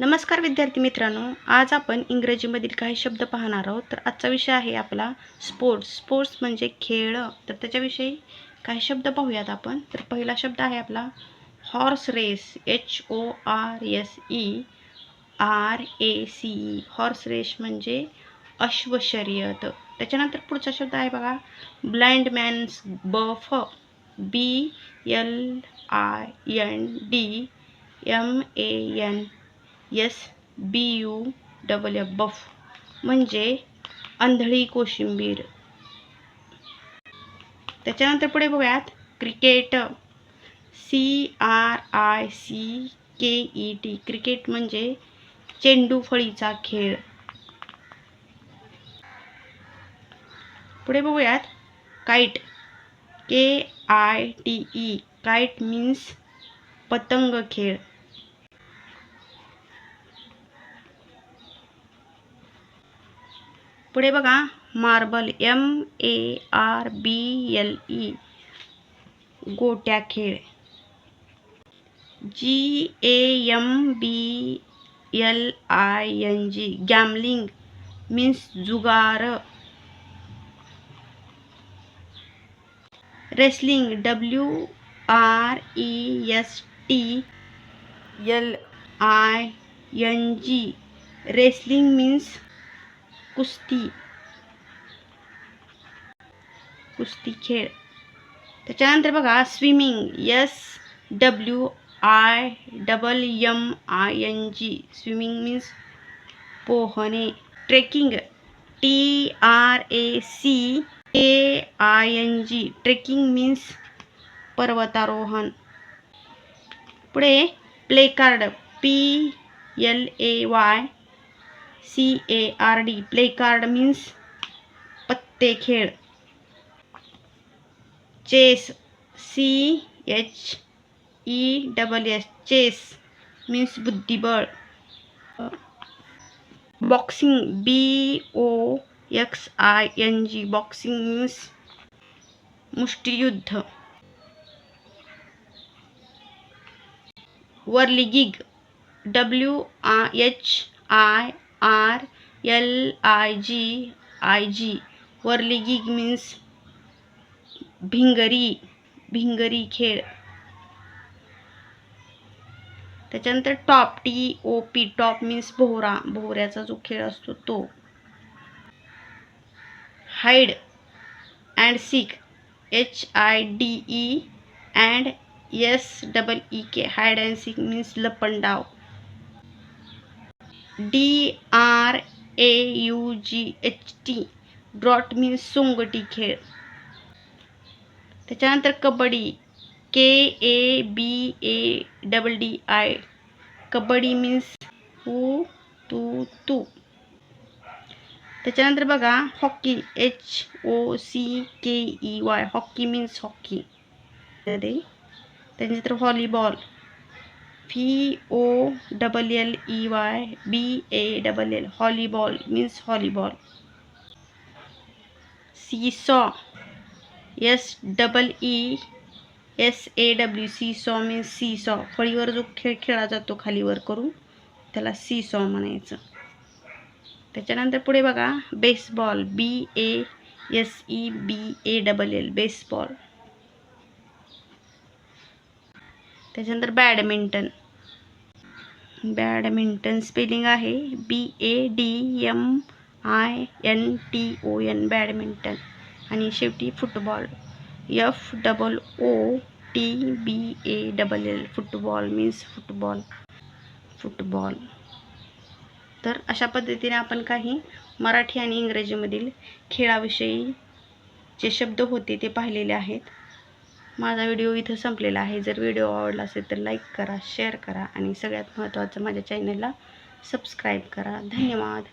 नमस्कार विद्यार्थी मित्रांनो आज आपण इंग्रजीमधील काही शब्द पाहणार आहोत. तर आजचा विषय आहे आपला स्पोर्ट्स स्पोर्ट्स म्हणजे खेळ. तर त्याच्याविषयी काही शब्द पाहूयात आपण. तर पहिला शब्द आहे आपला horse race H O R S E R A C E horse race म्हणजे अश्वशर्यत त्याच्यानंतर पुढचा शब्द आहे बघा. Blind man's buff B L I N D M A N S B U double F buff म्हणजे आंधळी कोशिंबीर. त्याच्यानंतर पुढे बघूयात. Cricket C R I C K E T cricket म्हणजे चेंडू फळीचा खेळ. पुढे बघूयात. Kite K I T E kite means पतंग खेळ. पुढे बघा. Marble M A R B L E गोट्या खेळ. G A M B L I N G gambling means जुगार. Wrestling W R E S T L I N G wrestling means कुस्ती कुस्ती खेळ त्याच्यानंतर बघा, swimming S W, I, double M I, N, G. Swimming means पोहणे। Trekking, T, R, A, C, A, I, N, G. Trekking means पर्वतारोहण. पुढे, play card, P, L, A, Y C A R D play card means पत्ते खेळ. Chess C H E double S chess means बुद्धिबळ boxing B O X I N G boxing means मुष्टियुद्ध whirligig W I H I R L I G I G. Whirly means भिंगरी भिंगरी खेळ. त्याच्यानंतर top T O P top means भोवरा भोवऱ्याचा जो खेळ असतो तो. Hide and seek H I D E and S double E K hide and seek means लपंडाव. D R A U G H T draught means सोंगटी खेळ त्याच्यानंतर kabaddi K A B A double D I kabaddi means हू, तू तू। त्याच्यानंतर बघा, hockey H O C K E Y hockey means hockey. त्याच्यानंतर V O double L E Y B A double L volleyball means volleyball seesaw S double E S A W seesaw means seesaw फळीवर जो खेळ खेळला जातो खालीवर करून त्याला C सॉ म्हणायचं. त्याच्यानंतर पुढे बघा baseball B A S E B A double L baseball त्याच्यानंतर बॅडमिंटन बॅडमिंटन स्पेलिंग आहे. B A D M I N T O N badminton. आणि शेवटी football. F double O T B A double L. Football means football. Football. तर अशा पद्धतीने आपण काही मराठी आणि इंग्रजीमधील खेळाविषयी जे शब्द होते ते पाहिलेले आहेत. माझा व्हिडिओ इथं संपलेला आहे. जर व्हिडिओ आवडला असेल तर लाईक करा शेअर करा आणि सगळ्यात महत्त्वाचं माझ्या चॅनलला सबस्क्राईब करा. धन्यवाद.